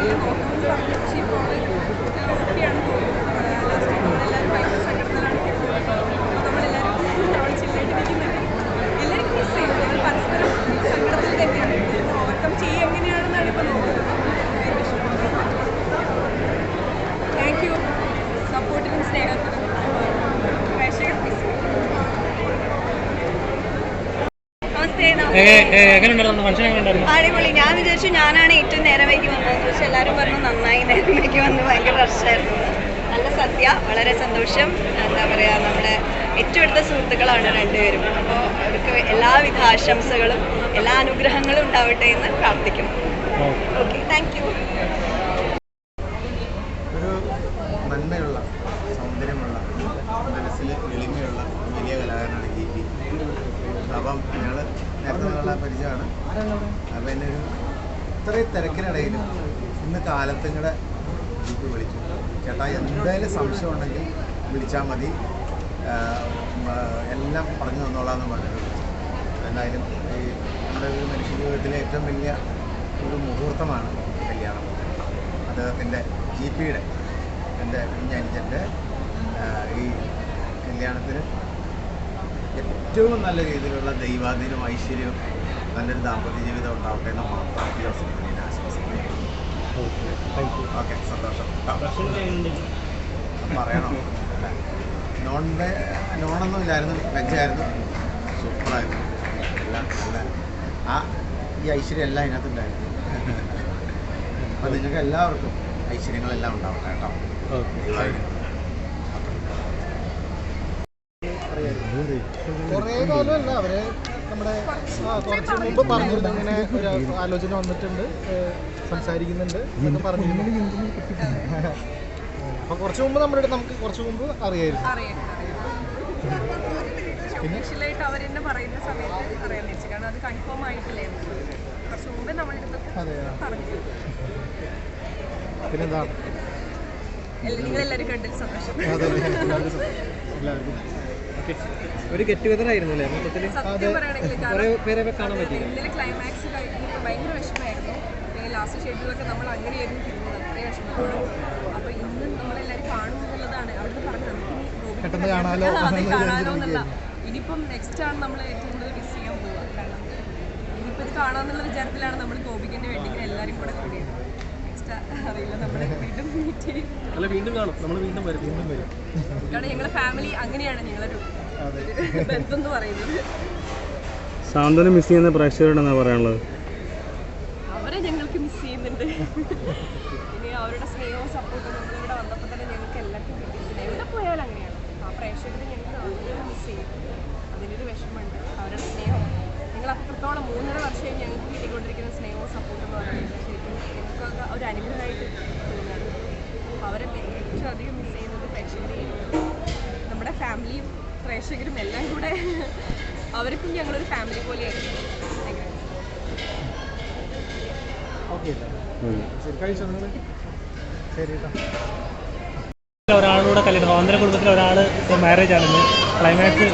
你，我们是七，അടിപൊളി. ഞാൻ വിചാരിച്ചു ഞാനാണ് ഏറ്റവും നേരം വൈകി വന്നത്. പക്ഷെ എല്ലാരും പറഞ്ഞു നന്നായി നേരം വൈകി വന്ന് ഭയങ്കര റഷായിരുന്നു നല്ല സദ്യ വളരെ സന്തോഷം. എന്താ പറയാ നമ്മുടെ ഏറ്റവും അടുത്ത സുഹൃത്തുക്കളാണ് രണ്ടുപേരും. അപ്പോൾ അവർക്ക് എല്ലാവിധ ആശംസകളും എല്ലാ അനുഗ്രഹങ്ങളും ഉണ്ടാവട്ടെ എന്ന് പ്രാർത്ഥിക്കും ഓക്കെ താങ്ക് യു ഒരു നന്മയുള്ള സൗന്ദര്യമുള്ള മനസ്സിൽ എളിമയുള്ള വലിയ കലാകാരനാണ് ജി പി അപ്പം ഞങ്ങൾ നേരത്തെ പരിചയമാണ്. അപ്പം എന്നെ ഒരു ഇത്രയും തിരക്കിനിടയിലും ഇന്ന് കാലത്തും കൂടെ എനിക്ക് വിളിച്ചു. ചേട്ടാ എന്തായാലും സംശയം ഉണ്ടെങ്കിൽ വിളിച്ചാൽ മതി. എല്ലാം പറഞ്ഞു തന്നോളാന്ന് പറഞ്ഞു എന്തായാലും ഈ നമ്മുടെ ഒരു മനുഷ്യ ജീവിതത്തിലെ ഏറ്റവും വലിയ ഒരു മുഹൂർത്തമാണ് കല്യാണം. അദ്ദേഹത്തിന്റെ ജി പിയുടെ എന്റെ കുഞ്ഞനുജന്റെ ഈ കല്യാണത്തിന് ഏറ്റവും നല്ല രീതിയിലുള്ള ദൈവാധീനം ഐശ്വര്യവും നല്ലൊരു ദാമ്പത്യ ജീവിതം ഉണ്ടാവട്ടെ എന്ന് മാത്രം ഈ അവസരത്തിൽ ഞാൻ ആശംസിക്കുന്നു ഓക്കെ സന്തോഷം. പറയണോ? നോൺ നോണൊന്നും ഇല്ലായിരുന്നു. വെജായിരുന്നു സൂപ്പറായിരുന്നു. എല്ലാം നല്ല ആ ഈ ഐശ്വര്യം എല്ലാം അതിനകത്തുണ്ടായിരുന്നു അപ്പം നിങ്ങൾക്ക് എല്ലാവർക്കും ഐശ്വര്യങ്ങളെല്ലാം ഉണ്ടാവട്ടെ കേട്ടോ. കുറേ കാലമല്ല അവരെ നമ്മുടെ ആ കുറച്ച് മുമ്പ് പറഞ്ഞിരുന്നു ഇങ്ങനെ ഒരു ആലോചന വന്നിട്ടുണ്ട് സംസാരിക്കുന്നുണ്ട് എന്നൊക്കെ പറഞ്ഞിരുന്നു. അപ്പൊ കുറച്ച് മുമ്പ് നമ്മുടെ അടുത്ത് നമുക്ക് കുറച്ച് മുമ്പ് അറിയായിരുന്നു. പിന്നെ? ഒഫീഷ്യലായിട്ട് അവരെന്നെ പറയുന്ന സമയത്ത് അറിയാൻ വെച്ചു കാരണം അത് കൺഫേം ആയിട്ടില്ലേ? കുറച്ച് മുമ്പേ നമ്മളുടെ അടുത്ത് അതെ പറഞ്ഞു. പിന്നെന്താ? നിങ്ങളെല്ലാവരും സന്തോഷം. എല്ലാവർക്കും. ഒരു ഗെറ്റ് ടുഗദർ ആയിരുന്നു അല്ലേ മൊത്തത്തിൽ കുറേ പേരെ കാണാൻ പറ്റി ഇന്നലെ ക്ലൈമാക്സ് കഴിഞ്ഞപ്പോൾ ഭയങ്കര വിഷമമായിരുന്നു. പിന്നെ ലാസ്റ്റ് ഷെഡ്യൂളൊക്കെ നമ്മൾ അങ്ങനെയായിരുന്നു തിരുന്നത് അത്രയും വിഷമത്തോടെ. അപ്പോൾ ഇന്ന് നമ്മളെല്ലാവരും കാണും എന്നുള്ളതാണ്. അവിടുന്ന് പറഞ്ഞത് നമുക്കിനി പെട്ടെന്ന് കാണാലോ? കാണാലോ എന്നുള്ള ഇനിയിപ്പം നെക്സ്റ്റ് ആണ് നമ്മൾ ഏറ്റവും കൂടുതൽ മിസ് ചെയ്യാൻ പോകുക കാരണം ഇനിയിപ്പോൾ ഇത് കാണാമെന്നുള്ള വിചാരത്തിലാണ് നമ്മൾ ഗോപിക്കന്റെ വേണ്ടി എല്ലാവരും കൂടെ കൂടിയത്. അല്ല വീണ്ടും കാണും. നമ്മൾ വീണ്ടും വരും. വീണ്ടും വരും. കാരണം ഞങ്ങളുടെ ഫാമിലി അങ്ങനെയാണ് ഞങ്ങളൊരു ബന്ധം എന്ന് പറയുന്നത്. സാന്ത്വനം മിസ് ചെയ്യുന്ന പ്രേക്ഷകരോടെന്നാ പറയാനുള്ളത്? അവരെ ഞങ്ങൾക്ക് മിസ് ചെയ്യുന്നുണ്ട്. ഇനി അവരുടെ സ്നേഹവും സപ്പോർട്ടും നമ്മളിവിടെ വന്നപ്പോൾ തന്നെ ഞങ്ങൾക്ക് എല്ലാവർക്കും കിട്ടിയിട്ടുണ്ട്. എവിടെ പോയാലും അങ്ങനെയാണ്. ആ പ്രേക്ഷകരെ ഞങ്ങൾക്ക് വളരെ മിസ് ചെയ്യും. അതിനൊരു വിഷമമുണ്ട്. അവരുടെ സ്നേഹം. നിങ്ങൾ അത്രത്തോളം മൂന്നര വർഷമായി ഞങ്ങൾക്ക് കിട്ടിക്കൊണ്ടിരിക്കുന്ന സ്നേഹവും സപ്പോർട്ടും എന്ന് പറയുന്നത് ശരിക്കും ഞങ്ങൾക്കൊക്കെ ഒരു അനുഗ്രഹമായിട്ട് തോന്നുകയാണ്. അപ്പോൾ അവരെ ഏറ്റവും അധികം മിസ് ചെയ്യുന്നത് പ്രേക്ഷകരെയും നമ്മുടെ ഫാമിലിയും പ്രേക്ഷകരും എല്ലാം കൂടെ. അവർക്കും ഞങ്ങളൊരു ഫാമിലി പോലെയായിരുന്നു ഒരാളുടെ കല്യാണം സ്വാതന്ത്ര്യ കുടുംബത്തിലെ ഒരാൾ മാരേജ് ആണെന്ന് ക്ലൈമാക്സ്